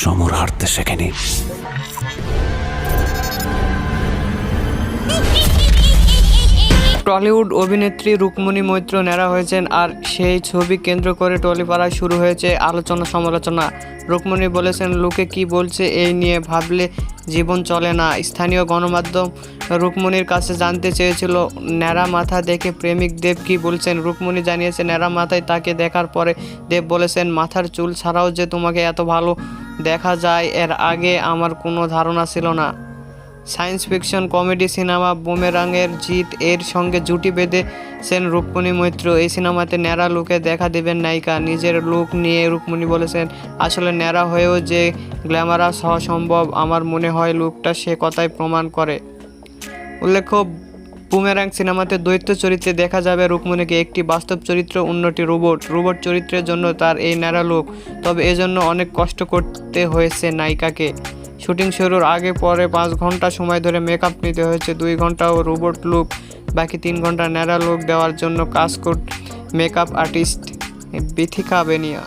সমর হারতে শেখেনি। টলিউড অভিনেত্রী রুকমণি মৈত্র নেড়া হয়েছেন আর সেই ছবি কেন্দ্র করে টলিপাড়ায় শুরু হয়েছে আলোচনা সমালোচনা। রুকমণি বলেছেন, লোকে কি বলছে এই নিয়ে ভাবলে জীবন চলে না। স্থানীয় গণমাধ্যম রুকমণির কাছে জানতে চেয়েছিল, ন্যাড়া মাথা দেখে প্রেমিক দেব কি বলছেন? রুকমণি জানিয়েছে, ন্যাড়া মাথায় তাকে দেখার পরে দেব বলেছেন, মাথার চুল ছাড়াও যে তোমাকে এত ভালো দেখা যায়, এর আগে আমার কোনো ধারণা ছিল না। সায়েন্স ফিকশন, কমেডি, সিনেমা বুমেরাংয়ের জিত, এর সঙ্গে জুটি বেঁধেছেন রুক্মণী মৈত্র। এই সিনেমাতে ন্যাড়া লুকে দেখা দেবেন নায়িকা। নিজের লুক নিয়ে রুক্মণী বলেছেন, আসলে ন্যাড়া হয়েও যে গ্ল্যামারাস হওয়া সম্ভব, আমার মনে হয় লুকটা সে কথাই প্রমাণ করে। উল্লেখ্য বুমেরাং সিনেমাতে দৈত্য চরিত্রে দেখা যাবে রুক্মণীকে একটি বাস্তব চরিত্র, অন্যটি রোবট। রোবট চরিত্রের জন্য তার এই ন্যাড়া লুক, তবে এজন্য অনেক কষ্ট করতে হয়েছে নায়িকাকে। শুটিং শুরুর আগে পরে পাঁচ ঘণ্টা সময় ধরে মেকআপ নিতে হয়েছে, দুই ঘণ্টা ও রোবট লুক, বাকি তিন ঘণ্টা ন্যাড়া লুক দেওয়ার জন্য কাজ কর, মেকআপ আর্টিস্ট বিথিকা বেনিয়া।